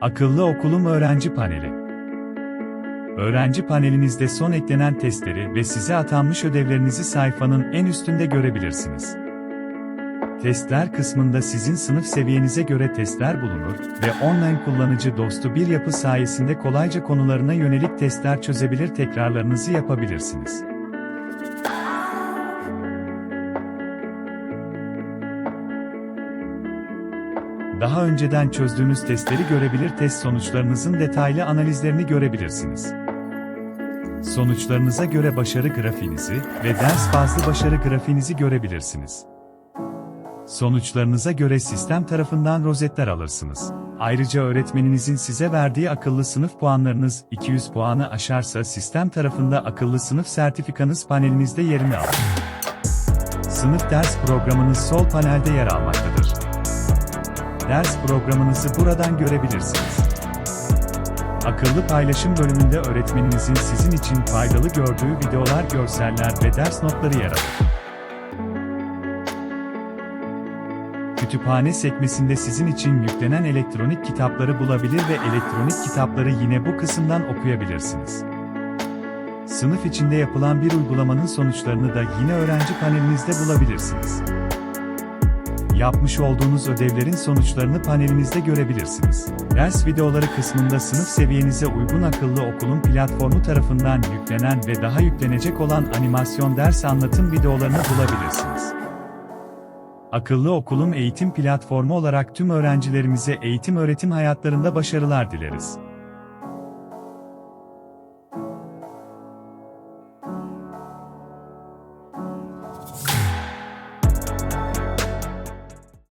Akıllı Okulum Öğrenci Paneli Öğrenci panelinizde son eklenen testleri ve size atanmış ödevlerinizi sayfanın en üstünde görebilirsiniz. Testler kısmında sizin sınıf seviyenize göre testler bulunur ve online kullanıcı dostu bir yapı sayesinde kolayca konularına yönelik testler çözebilir tekrarlarınızı yapabilirsiniz. Daha önceden çözdüğünüz testleri görebilir test sonuçlarınızın detaylı analizlerini görebilirsiniz. Sonuçlarınıza göre başarı grafiğinizi ve ders bazlı başarı grafiğinizi görebilirsiniz. Sonuçlarınıza göre sistem tarafından rozetler alırsınız. Ayrıca öğretmeninizin size verdiği akıllı sınıf puanlarınız 200 puanı aşarsa sistem tarafında akıllı sınıf sertifikanız panelinizde yerini alır. Sınıf ders programınız sol panelde yer almaktadır. Ders programınızı buradan görebilirsiniz. Akıllı paylaşım bölümünde öğretmeninizin sizin için faydalı gördüğü videolar, görseller ve ders notları yer alır. Kütüphane sekmesinde sizin için yüklenen elektronik kitapları bulabilir ve elektronik kitapları yine bu kısımdan okuyabilirsiniz. Sınıf içinde yapılan bir uygulamanın sonuçlarını da yine öğrenci panelinizde bulabilirsiniz. Yapmış olduğunuz ödevlerin sonuçlarını panelinizde görebilirsiniz. Ders videoları kısmında sınıf seviyenize uygun akıllı okulun platformu tarafından yüklenen ve daha yüklenecek olan animasyon ders anlatım videolarını bulabilirsiniz. Akıllı Okulum eğitim platformu olarak tüm öğrencilerimize eğitim öğretim hayatlarında başarılar dileriz.